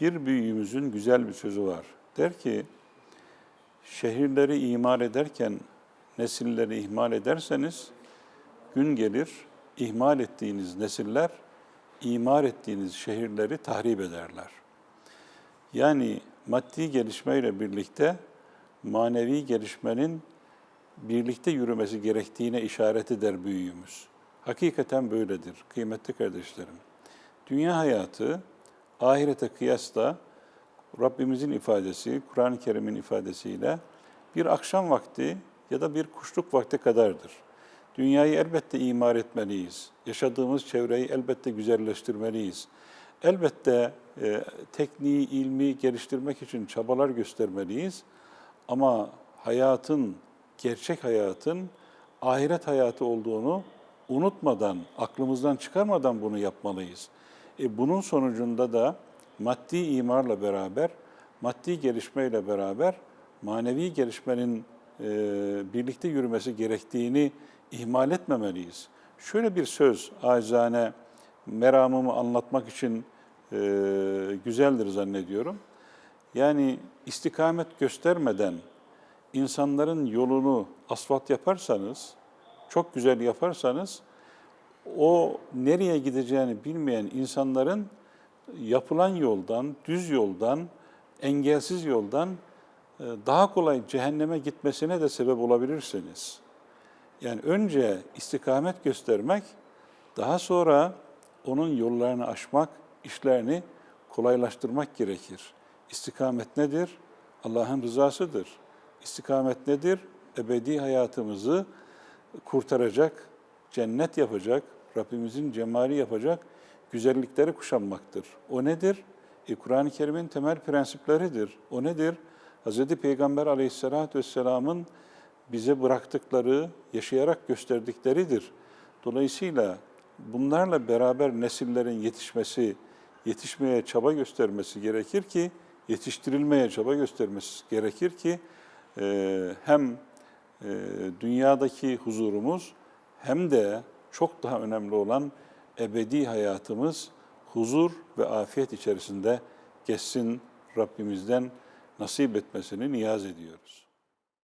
Bir büyüğümüzün güzel bir sözü var. Der ki, şehirleri imar ederken nesilleri ihmal ederseniz, gün gelir ihmal ettiğiniz nesiller, imar ettiğiniz şehirleri tahrip ederler. Yani maddi gelişmeyle birlikte manevi gelişmenin birlikte yürümesi gerektiğine işaret eder büyüğümüz. Hakikaten böyledir kıymetli kardeşlerim. Dünya hayatı ahirete kıyasla Rabbimizin ifadesi, Kur'an-ı Kerim'in ifadesiyle bir akşam vakti ya da bir kuşluk vakti kadardır. Dünyayı elbette imar etmeliyiz. Yaşadığımız çevreyi elbette güzelleştirmeliyiz. Elbette e, tekniği, ilmi geliştirmek için çabalar göstermeliyiz. Ama hayatın, gerçek hayatın ahiret hayatı olduğunu unutmadan, aklımızdan çıkarmadan bunu yapmalıyız. E, bunun sonucunda da maddi imarla beraber, maddi gelişmeyle beraber manevi gelişmenin e, birlikte yürümesi gerektiğini ihmal etmemeliyiz. Şöyle bir söz acizane meramımı anlatmak için e, güzeldir zannediyorum. Yani istikamet göstermeden insanların yolunu asfalt yaparsanız, çok güzel yaparsanız o nereye gideceğini bilmeyen insanların yapılan yoldan, düz yoldan, engelsiz yoldan e, daha kolay cehenneme gitmesine de sebep olabilirsiniz. Yani önce istikamet göstermek, daha sonra onun yollarını aşmak, işlerini kolaylaştırmak gerekir. İstikamet nedir? Allah'ın rızasıdır. İstikamet nedir? Ebedi hayatımızı kurtaracak, cennet yapacak, Rabbimizin cemali yapacak güzellikleri kuşanmaktır. O nedir? E, Kur'an-ı Kerim'in temel prensipleridir. O nedir? Hz. Peygamber aleyhissalatü vesselamın bize bıraktıkları, yaşayarak gösterdikleridir. Dolayısıyla bunlarla beraber nesillerin yetişmesi, yetişmeye çaba göstermesi gerekir ki, yetiştirilmeye çaba göstermesi gerekir ki e, hem e, dünyadaki huzurumuz hem de çok daha önemli olan ebedi hayatımız huzur ve afiyet içerisinde geçsin Rabbimizden nasip etmesini niyaz ediyoruz.